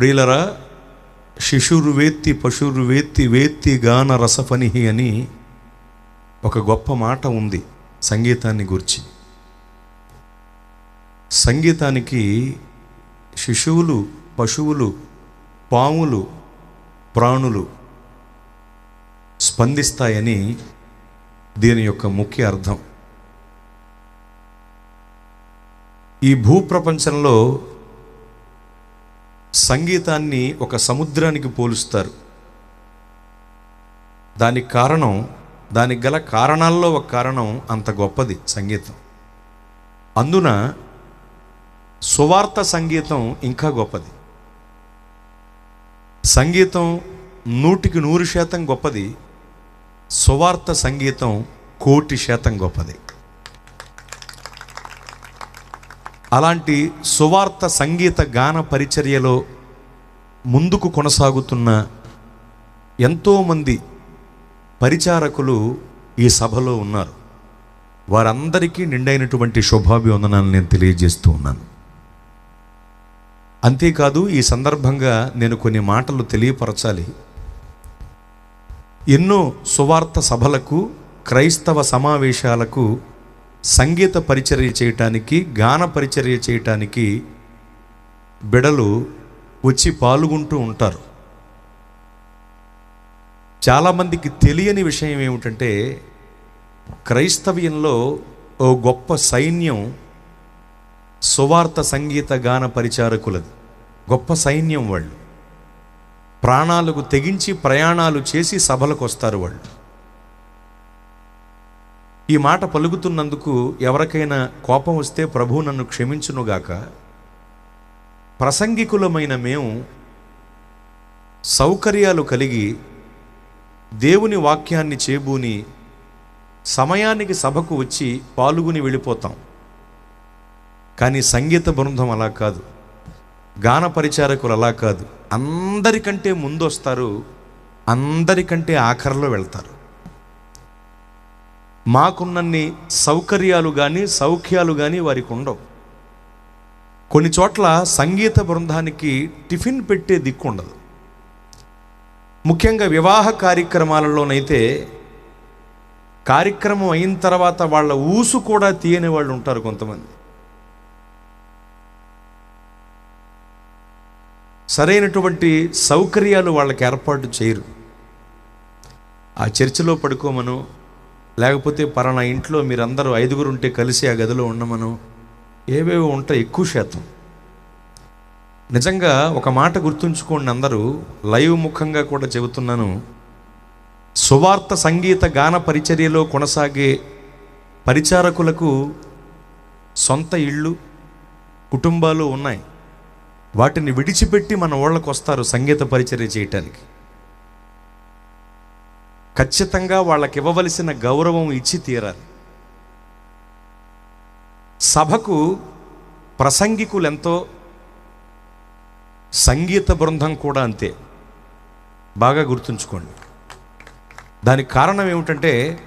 ప్రియులరా శిశురు వేత్తి పశురు వేత్తి వేత్తి గాన రసఫనిహి అని ఒక గొప్ప మాట ఉంది సంగీతాన్ని గురించి. సంగీతానికి శిశువులు పశువులు పాములు ప్రాణులు స్పందిస్తాయని దీని యొక్క ముఖ్య అర్థం. ఈ భూప్రపంచంలో సంగీతాన్ని ఒక సముద్రానికి పోలుస్తారు. దానికి కారణం దానికి గల కారణాల్లో ఒక కారణం అంత గొప్పది సంగీతం. అందున సువార్త సంగీతం ఇంకా గొప్పది. సంగీతం నూటికి నూరు శాతం గొప్పది సువార్త సంగీతం కోటి శాతం గొప్పది. అలాంటి సువార్త సంగీత గాన పరిచర్యలో ముందుకు కొనసాగుతున్న ఎంతోమంది పరిచారకులు ఈ సభలో ఉన్నారు. వారందరికీ నిండైనటువంటి శుభాభివందనాలు నేను తెలియజేస్తూ ఉన్నాను. అంతేకాదు ఈ సందర్భంగా నేను కొన్ని మాటలు తెలియపరచాలి. ఎన్నో సువార్త సభలకు క్రైస్తవ సమావేశాలకు సంగీత పరిచర్య చేయటానికి గాన పరిచర్య చేయటానికి బిడలు వచ్చి పాల్గొంటూ ఉంటారు. చాలామందికి తెలియని విషయం ఏమిటంటే క్రైస్తవ్యంలో ఓ గొప్ప సైన్యం సువార్త సంగీత గాన పరిచారకులది. గొప్ప సైన్యం వాళ్ళు. ప్రాణాలకు తెగించి ప్రయాణాలు చేసి సభలకు వస్తారు వాళ్ళు. ఈ మాట పలుకుతున్నందుకు ఎవరికైనా కోపం వస్తే ప్రభు నన్ను క్షమించునుగాక ప్రసంగికులమైన మేము సౌకర్యాలు కలిగి దేవుని వాక్యాన్ని చేబూని సమయానికి సభకు వచ్చి పాల్గొని వెళ్ళిపోతాం. కానీ సంగీత బృందం అలా కాదు. గాన పరిచారకులు అలా కాదు. అందరికంటే ముందు వస్తారు అందరికంటే ఆఖరిలో వెళ్తారు. మాకున్నన్ని సౌకర్యాలు కానీ సౌఖ్యాలు కానీ వారికి ఉండవు కొన్ని చోట్ల సంగీత బృందానికి టిఫిన్ పెట్టే దిక్కు ఉండదు ముఖ్యంగా వివాహ కార్యక్రమాలలోనైతే కార్యక్రమం అయిన తర్వాత వాళ్ళ ఊసు కూడా తీయని వాళ్ళు ఉంటారు కొంతమంది. సరైనటువంటి సౌకర్యాలు వాళ్ళకి ఏర్పాటు చేయరు. ఆ చర్చిలో పడుకోమను లేకపోతే పలానా ఇంట్లో మీరందరూ ఐదుగురు ఉంటే కలిసి ఆ గదిలో ఉండమను. ఏవేవో ఉంటాయి ఎక్కువ శాతం. నిజంగా ఒక మాట గుర్తుంచుకోండి అందరూ. లైవ్ ముఖంగా కూడా చెబుతున్నాను. సువార్త సంగీత గాన పరిచర్యలో కొనసాగే పరిచారకులకు సొంత ఇళ్ళు కుటుంబాలు ఉన్నాయి. వాటిని విడిచిపెట్టి మన ఊళ్ళకు వస్తారు సంగీత పరిచర్య చేయటానికి. ఖచ్చితంగా వాళ్ళకి ఇవ్వవలసిన గౌరవం ఇచ్చి తీరాలి. సభకు ప్రసంగికులు ఎంతో సంగీత బృందం కూడా అంతే. బాగా గుర్తుంచుకోండి. దానికి కారణం ఏమిటంటే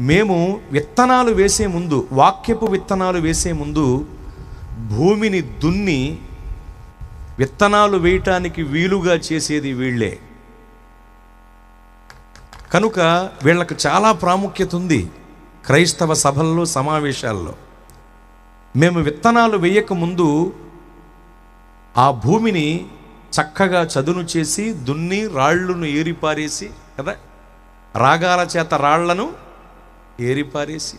మేము విత్తనాలు వేసే ముందు వాక్యపు విత్తనాలు వేసే ముందు భూమిని దున్ని విత్తనాలు వేయటానికి వీలుగా చేసేది వీళ్ళే. కనుక వీళ్ళకు చాలా ప్రాముఖ్యత ఉంది క్రైస్తవ సభల్లో సమావేశాల్లో. మేము విత్తనాలు వేయక ముందు ఆ భూమిని చక్కగా చదును చేసి దున్ని రాళ్ళను ఏరిపారేసి కదా? రాగాల చేత రాళ్ళను ఏరిపారేసి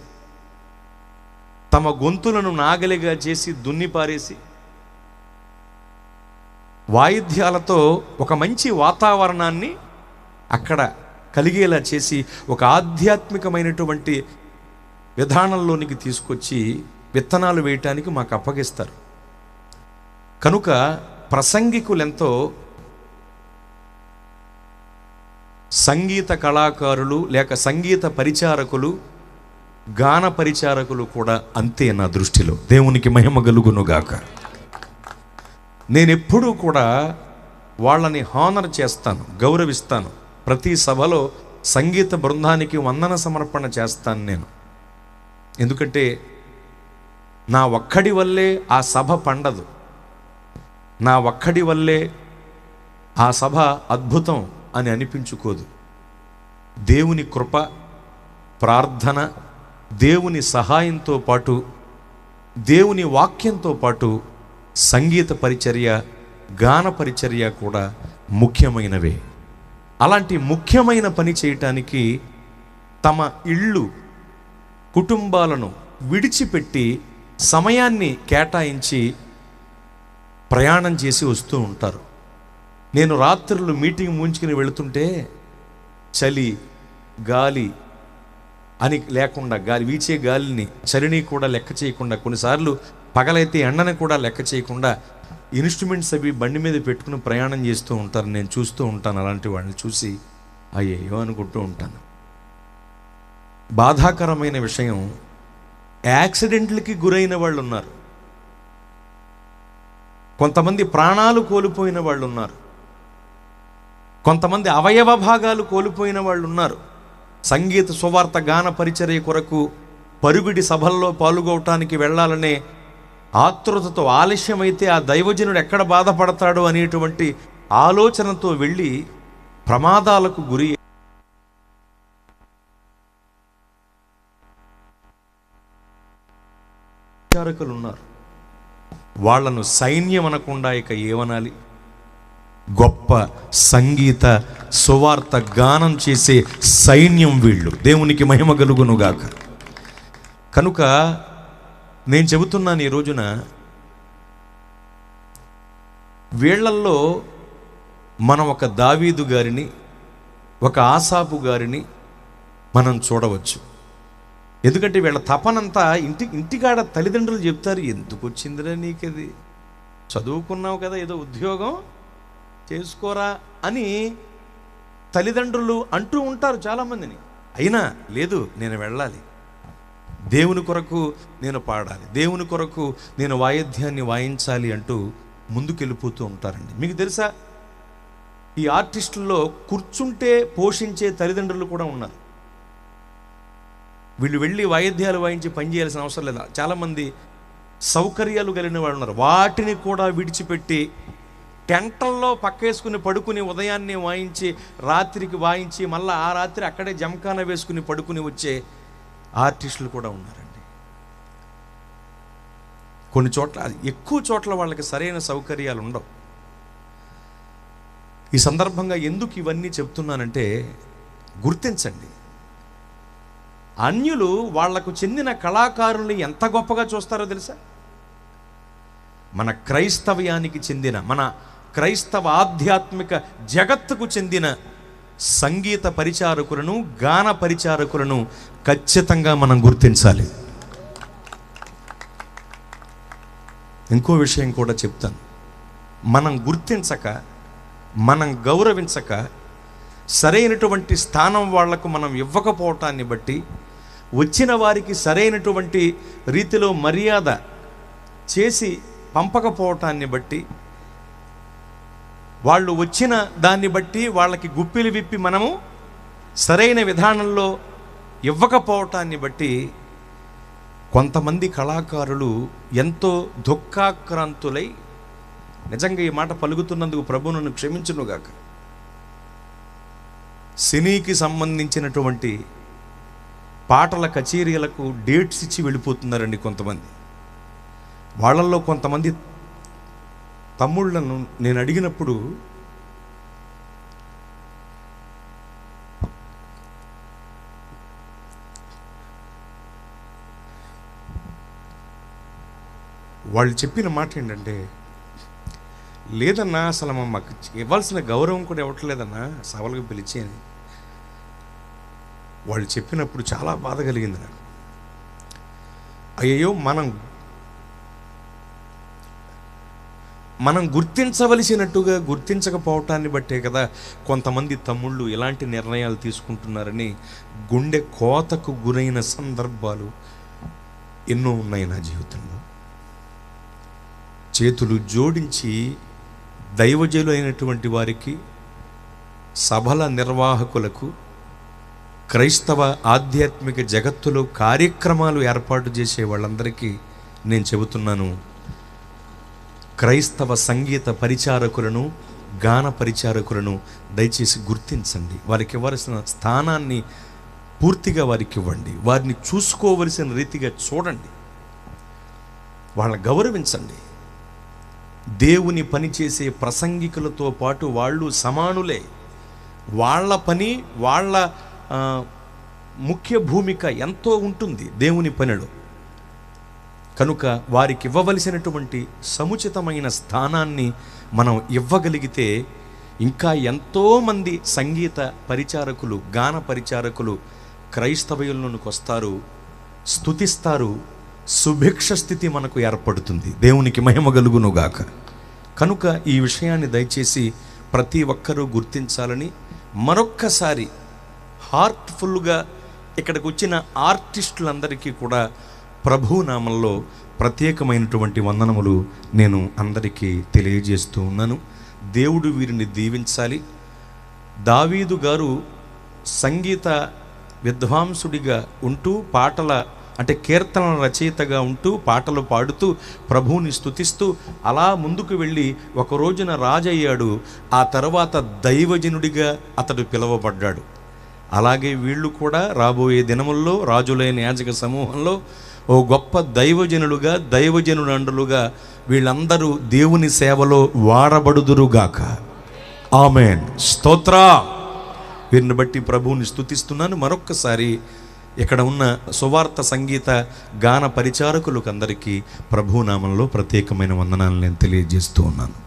తమ గొంతులను నాగలిగా చేసి దున్నిపారేసి వాయిద్యాలతో ఒక మంచి వాతావరణాన్ని అక్కడ కలిగేలా చేసి ఒక ఆధ్యాత్మికమైనటువంటి విధానంలోనికి తీసుకొచ్చి విత్తనాలు వేయటానికి మాకు అప్పగిస్తారు. కనుక ప్రసంగికులెంతో సంగీత కళాకారులు లేక సంగీత పరిచారకులు గాన పరిచారకులు కూడా అంతే నా దృష్టిలో. దేవునికి మహిమ గలుగునుగాక నేను ఎప్పుడూ కూడా వాళ్ళని హానర్ చేస్తాను గౌరవిస్తాను. ప్రతి సభలో సంగీత బృందానికి వందన సమర్పణ చేస్తాను నేను. ఎందుకంటే నా ఒక్కడి వల్లే ఆ సభ పండదు. నా ఒక్కడి వల్లే ఆ సభ అద్భుతం అని అనిపించుకోదు. దేవుని కృప ప్రార్థన దేవుని సహాయంతో పాటు దేవుని వాక్యంతో పాటు సంగీత పరిచర్య గాన పరిచర్య కూడా ముఖ్యమైనవే. అలాంటి ముఖ్యమైన పని చేయటానికి తమ ఇళ్ళు కుటుంబాలను విడిచిపెట్టి సమయాన్ని కేటాయించి ప్రయాణం చేసి వస్తూ ఉంటారు. నేను రాత్రులు మీటింగ్ ముంచుకుని వెళుతుంటే చలి గాలి అని లేకుండా గాలి వీచే గాలిని చలిని కూడా లెక్క చేయకుండా కొన్నిసార్లు పగలైతే ఎండని కూడా లెక్క చేయకుండా ఇన్స్ట్రుమెంట్స్ అవి బండి మీద పెట్టుకుని ప్రయాణం చేస్తూ ఉంటారు. నేను చూస్తూ ఉంటాను అలాంటి వాళ్ళని చూసి అయ్యో అనుకుంటూ ఉంటాను. బాధాకరమైన విషయం యాక్సిడెంట్లకి గురైన వాళ్ళు ఉన్నారు కొంతమంది ప్రాణాలు కోల్పోయిన వాళ్ళు ఉన్నారు కొంతమంది అవయవ భాగాలు కోల్పోయిన వాళ్ళు ఉన్నారు సంగీత సువార్త గాన పరిచర్య కొరకు పరుగుడి సభల్లో పాల్గొవటానికి వెళ్ళాలనే ఆతృతతో ఆలస్యమైతే ఆ దైవజనుడు ఎక్కడ బాధపడతాడు అనేటువంటి ఆలోచనతో వెళ్ళి ప్రమాదాలకు గురి విచారకులు ఉన్నారు వాళ్ళను సైన్యం అనకుండా ఇక ఏమనాలి? గొప్ప సంగీత సువార్త గానం చేసే సైన్యం వీళ్ళు. దేవునికి మహిమ కలుగునుగాక. కనుక నేను చెబుతున్నాను ఈ రోజున వీళ్ళల్లో మనం ఒక దావీదు గారిని ఒక ఆసాపు గారిని మనం చూడవచ్చు. ఎందుకంటే వీళ్ళ తపనంతా ఇంటి ఇంటికాడ తల్లిదండ్రులు చెప్తారు ఎందుకు వచ్చిందిరా నీకది? చదువుకున్నావు కదా ఏదో ఉద్యోగం? చేసుకోరా? అని తల్లిదండ్రులు అంటూ ఉంటారు చాలామందిని. అయినా లేదు నేను వెళ్ళాలి. దేవుని కొరకు నేను పాడాలి దేవుని కొరకు నేను వాయిద్యాన్ని వాయించాలి అంటూ ముందుకెళ్ళిపోతూ ఉంటారండి. మీకు తెలుసా? ఈ ఆర్టిస్టుల్లో కూర్చుంటే పోషించే తల్లిదండ్రులు కూడా ఉన్నారు. వీళ్ళు వెళ్ళి వాయిద్యాలు వాయించి పని చేయాల్సిన అవసరం లేదు? చాలామంది సౌకర్యాలు కలిగిన వాళ్ళు ఉన్నారు. వాటిని కూడా విడిచిపెట్టి టెంటల్లో పక్కేసుకుని పడుకుని ఉదయాన్నే వాయించి రాత్రికి వాయించి మళ్ళీ ఆ రాత్రి అక్కడే జమకాన వేసుకుని పడుకుని వచ్చే ఆర్టిస్టులు కూడా ఉన్నారండి. కొన్ని చోట్ల ఎక్కువ చోట్ల వాళ్ళకి సరైన సౌకర్యాలు ఉండవు. ఈ సందర్భంగా ఎందుకు ఇవన్నీ చెప్తున్నానంటే గుర్తించండి. అన్యులు వాళ్ళకు చెందిన కళాకారుల్ని ఎంత గొప్పగా చూస్తారో తెలుసా? మన క్రైస్తవ్యానికి చెందిన మన క్రైస్తవ ఆధ్యాత్మిక జగత్తుకు చెందిన సంగీత పరిచారకులను గాన పరిచారకులను ఖచ్చితంగా మనం గుర్తించాలి. ఇంకో విషయం కూడా చెప్తాను. మనం గుర్తించక మనం గౌరవించక సరైనటువంటి స్థానం వాళ్ళకు మనం ఇవ్వకపోవటాన్ని బట్టి వచ్చిన వారికి సరైనటువంటి రీతిలో మర్యాద చేసి పంపకపోవటాన్ని బట్టి వాళ్ళు వచ్చిన దాన్ని బట్టి వాళ్ళకి గుప్పిలు విప్పి మనము సరైన విధానంలో ఇవ్వకపోవటాన్ని బట్టి కొంతమంది కళాకారులు ఎంతో దుఃఖాక్రాంతులై నిజంగా ఈ మాట పలుకుతున్నందుకు ప్రభు నన్ను క్షమించునుగాక. సినీకి సంబంధించినటువంటి పాటల కచేరీలకు డేట్స్ ఇచ్చి వెళ్ళిపోతున్నారండి కొంతమంది. వాళ్ళల్లో కొంతమంది తమ్ముళ్ళను నేను అడిగినప్పుడు వాళ్ళు చెప్పిన మాట ఏంటంటే లేదన్నా అసలు మాకు ఇవ్వాల్సిన గౌరవం కూడా ఇవ్వట్లేదన్నా సవాలుగా పిలిచి అని. వాళ్ళు చెప్పినప్పుడు చాలా బాధ కలిగింది నాకు. అయ్యో మనం మనం గుర్తించవలసినట్టుగా గుర్తించకపోవటాన్ని బట్టే కదా కొంతమంది తమ్ముళ్ళు ఇలాంటి నిర్ణయాలు తీసుకుంటున్నారని గుండె కోతకు గురైన సందర్భాలు ఎన్నో ఉన్నాయి నా జీవితంలో. చేతులు జోడించి దైవజలు అయినటువంటి వారికి సభల నిర్వాహకులకు క్రైస్తవ ఆధ్యాత్మిక జగత్తులో కార్యక్రమాలు ఏర్పాటు చేసే వాళ్ళందరికీ నేను చెబుతున్నాను క్రైస్తవ సంగీత పరిచారకులను గాన పరిచారకులను దయచేసి గుర్తించండి. వారికి ఇవ్వాల్సిన స్థానాన్ని పూర్తిగా వారికి ఇవ్వండి. వారిని చూసుకోవలసిన రీతిగా చూడండి. వాళ్ళని గౌరవించండి. దేవుని పని చేసే ప్రసంగికులతో పాటు వాళ్ళు సమానులే. వాళ్ళ పని వాళ్ళ ముఖ్య భూమిక ఎంతో ఉంటుంది దేవుని పనిలో. కనుక వారికి ఇవ్వవలసినటువంటి సముచితమైన స్థానాన్ని మనం ఇవ్వగలిగితే ఇంకా ఎంతోమంది సంగీత పరిచారకులు గాన పరిచారకులు క్రైస్తవయుల్లోనికి వస్తారు స్తుతిస్తారు సుభిక్ష స్థితి మనకు ఏర్పడుతుంది. దేవునికి మహిమ కలుగునుగాక. కనుక ఈ విషయాన్ని దయచేసి ప్రతి ఒక్కరూ గుర్తించాలని మరొక్కసారి హార్ట్ఫుల్గా ఇక్కడికి వచ్చిన ఆర్టిస్టులందరికీ కూడా ప్రభు నామంలో ప్రత్యేకమైనటువంటి వందనములు నేను అందరికీ తెలియజేస్తూ ఉన్నాను. దేవుడు వీరిని దీవించాలి. దావీదు గారు సంగీత విద్వాంసుడిగా ఉంటూ పాటల అంటే కీర్తనల రచయితగా ఉంటూ పాటలు పాడుతూ ప్రభువుని స్తుతిస్తూ అలా ముందుకు వెళ్ళి ఒక రోజున రాజయ్యాడు. ఆ తర్వాత దైవజనుడిగా అతడు పిలువబడ్డాడు. అలాగే వీళ్ళు కూడా రాబోయే దినముల్లో రాజులైన యాజక సమూహంలో ఓ గొప్ప దైవజనులుగా దైవజనుడండులుగా వీళ్ళందరూ దేవుని సేవలో వాడబడుదురుగాక. ఆమెన్. స్తోత్ర. వీరిని బట్టి ప్రభువుని స్థుతిస్తున్నాను మరొక్కసారి ఇక్కడ ఉన్న సువార్త సంగీత గాన పరిచారకులకు అందరికీ ప్రభునామంలో ప్రత్యేకమైన వందనాలు నేను తెలియజేస్తూ ఉన్నాను.